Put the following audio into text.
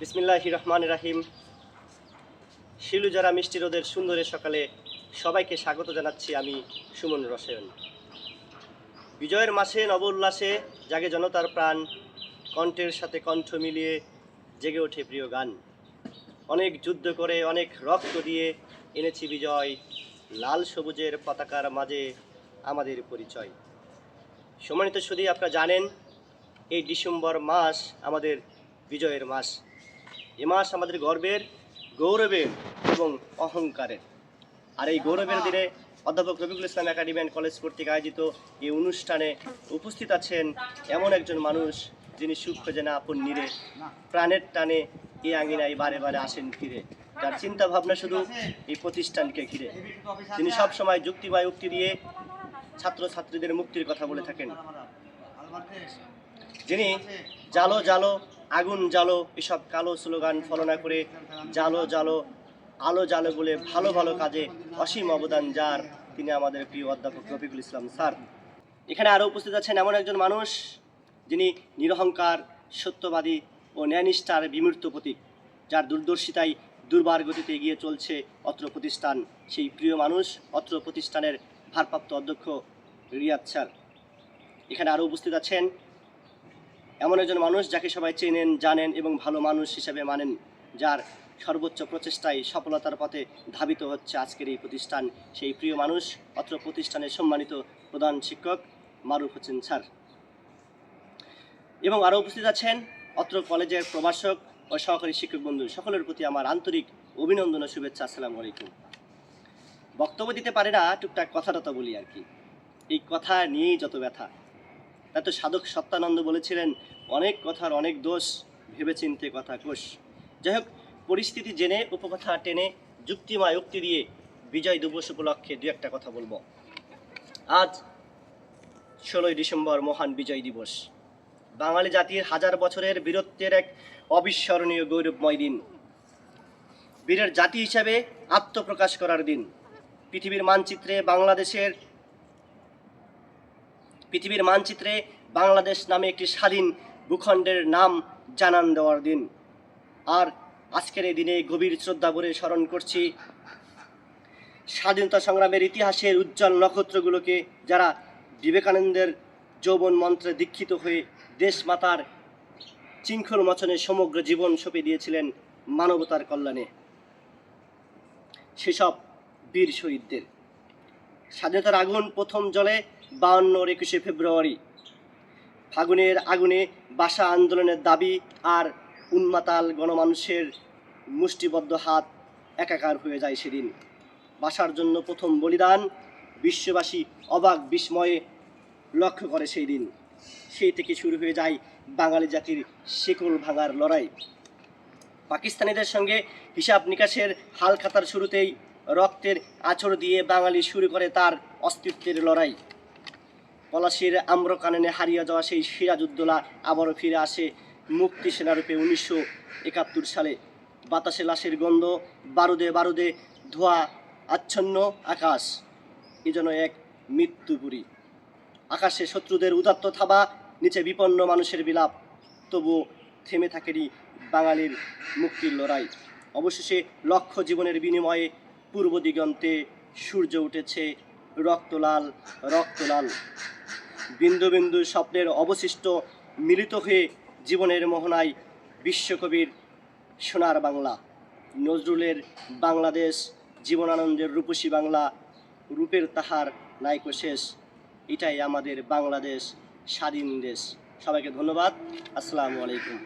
বিসমিল্লাহ রহমান রাহিম। শিলুজারা মিষ্টি রোদের সুন্দরের সকালে সবাইকে স্বাগত জানাচ্ছি আমি সুমন রসায়ন। বিজয়ের মাসে নব উল্লাসে জাগে জনতার প্রাণ, কণ্ঠের সাথে কণ্ঠ মিলিয়ে জেগে ওঠে প্রিয় গান। অনেক যুদ্ধ করে, অনেক রক্ত দিয়ে এনেছি বিজয়, লাল সবুজের পতাকার মাঝে আমাদের পরিচয়। সম্মানিত শুধু আপনারা জানেন, এই ডিসেম্বর মাস আমাদের বিজয়ের মাস। এ মাস আমাদের গর্বের, গৌরবের এবং অহংকারের। আর এই গৌরবের দিনে অধ্যাপক Rabikul Islam academy and college কর্তৃক আয়োজিত এই অনুষ্ঠানে উপস্থিত আছেন এমন একজন মানুষ যিনি সূক্ষ্ম না আপন নিরে, প্রাণের টানে এই আঙিনায় বারে বারে আসেন ফিরে। তার চিন্তা ভাবনা শুধু এই প্রতিষ্ঠানকে ঘিরে। তিনি সব সময় যুক্তি বা উক্তি দিয়ে ছাত্রছাত্রীদের মুক্তির কথা বলে থাকেন। যিনি জালো জালো আগুন জালো এসব কালো স্লোগান ফলনা করে জালো জালো আলো জালো বলে ভালো ভালো কাজে অসীম অবদান যার, তিনি আমাদের প্রিয় অধ্যাপক রফিকুল ইসলাম স্যার। এখানে আরও উপস্থিত আছেন এমন একজন মানুষ, যিনি নিরহংকার, সত্যবাদী ও ন্যায়নিষ্ঠার বিমূর্ত প্রতীক, যার দূরদর্শিতায় দুর্বার গতিতে এগিয়ে চলছে অত্র প্রতিষ্ঠান। সেই প্রিয় মানুষ, অত্র প্রতিষ্ঠানের ভারপ্রাপ্ত অধ্যক্ষ রিয়াদ স্যার। এখানে আরও উপস্থিত আছেন এমন একজন মানুষ যাকে সবাই চেনেন, জানেন এবং ভালো মানুষ হিসেবে মানেন, যার সর্বোচ্চ প্রচেষ্টায় সফলতার পথে ধাবিত হচ্ছে আজকের এই প্রতিষ্ঠান। সেই প্রিয় মানুষ, অত্র প্রতিষ্ঠানের সম্মানিত প্রধান শিক্ষক মারুফ হোসেন স্যার। এবং আরও উপস্থিত আছেন অত্র কলেজের প্রভাষক ও সহকারী শিক্ষক বন্ধু। সকলের প্রতি আমার আন্তরিক অভিনন্দন ও শুভেচ্ছা। আসসালামু আলাইকুম। বক্তব্য দিতে পারে না, টুকটাক কথা টথা বলি আর কি। এই কথা নিয়েই যত ব্যথা। তাই তো সাধক সত্যানন্দ বলেছিলেন, অনেক কথার অনেক দোষ ভেবেচিন্তে কথা কোষ। যাই হোক পরিস্থিতি জেনে, উপকথা টেনে, যুক্তিময় উক্তি দিয়ে বিজয় দিবস উপলক্ষে দু একটা কথা বলব। আজ ষোলোই ডিসেম্বর মহান বিজয় দিবস। বাঙালি জাতির হাজার বছরের বীরত্বের এক অবিস্মরণীয় গৌরবময় দিন। বীরের জাতি হিসাবে আত্মপ্রকাশ করার দিন। পৃথিবীর মানচিত্রে বাংলাদেশের পৃথিবীর মানচিত্রে বাংলাদেশ নামে একটি স্বাধীন ভূখণ্ডের নাম জানান দেওয়ার দিন। আর আজকের এই দিনে গভীর শ্রদ্ধা ভরে স্মরণ করছি স্বাধীনতা সংগ্রামের ইতিহাসের উজ্জ্বল নক্ষত্রগুলোকে যারা বিবেকানন্দের যৌবন মন্ত্রে দীক্ষিত হয়ে দেশমাতার চিঙ্খল মচনে সমগ্র জীবন সঁপে দিয়েছিলেন মানবতার কল্যাণে। সেসব বীর শহীদদের। স্বাধীনতার আগুন প্রথম জলে বাউন্নর একুশে ফেব্রুয়ারি। ফাগুনের আগুনে বাসা আন্দোলনের দাবি আর উন্মাতাল গণমানুষের মুষ্টিবদ্ধ হাত একাকার হয়ে যায় সেদিন। বাসার জন্য প্রথম বলিদান বিশ্ববাসী অবাক বিস্ময়ে লক্ষ্য করে সেই দিন। সেই থেকে শুরু হয়ে যায় বাঙালি জাতির শেকল ভাঙার লড়াই। পাকিস্তানিদের সঙ্গে হিসাব নিকাশের হাল খাতার শুরুতেই রক্তের আঁচড় দিয়ে বাঙালি শুরু করে তার অস্তিত্বের লড়াই। পলাশির আম্রকাননে হারিয়ে যাওয়া সেই সিরাজউদ্দৌলা আবারও ফিরে আসে মুক্তি সেনারূপে উনিশশো একাত্তর সালে। বাতাসে লাশের গন্ধ, বারুদে বারুদে, ধোয়া, আচ্ছন্ন আকাশ, এ যেন এক মৃত্যুপুরী। আকাশে শত্রুদের উদাত্ত থাবা, নিচে বিপন্ন মানুষের বিলাপ, তবুও থেমে থাকেনি বাঙালির মুক্তির লড়াই। অবশেষে লক্ষ জীবনের বিনিময়ে পূর্ব দিগন্তে সূর্য উঠেছে, রক্তলাল রক্তলাল। বিন্দু বিন্দু স্বপ্নের অবশিষ্ট মিলিত হয়ে জীবনের মোহনায় বিশ্বকবির সোনার বাংলা। নজরুলের বাংলাদেশ, জীবনানন্দের রূপসী বাংলা, রূপের তাহার নাইকো শেষ। এটাই আমাদের বাংলাদেশ, স্বাধীন দেশ। সবাইকে ধন্যবাদ। আসসালামু আলাইকুম।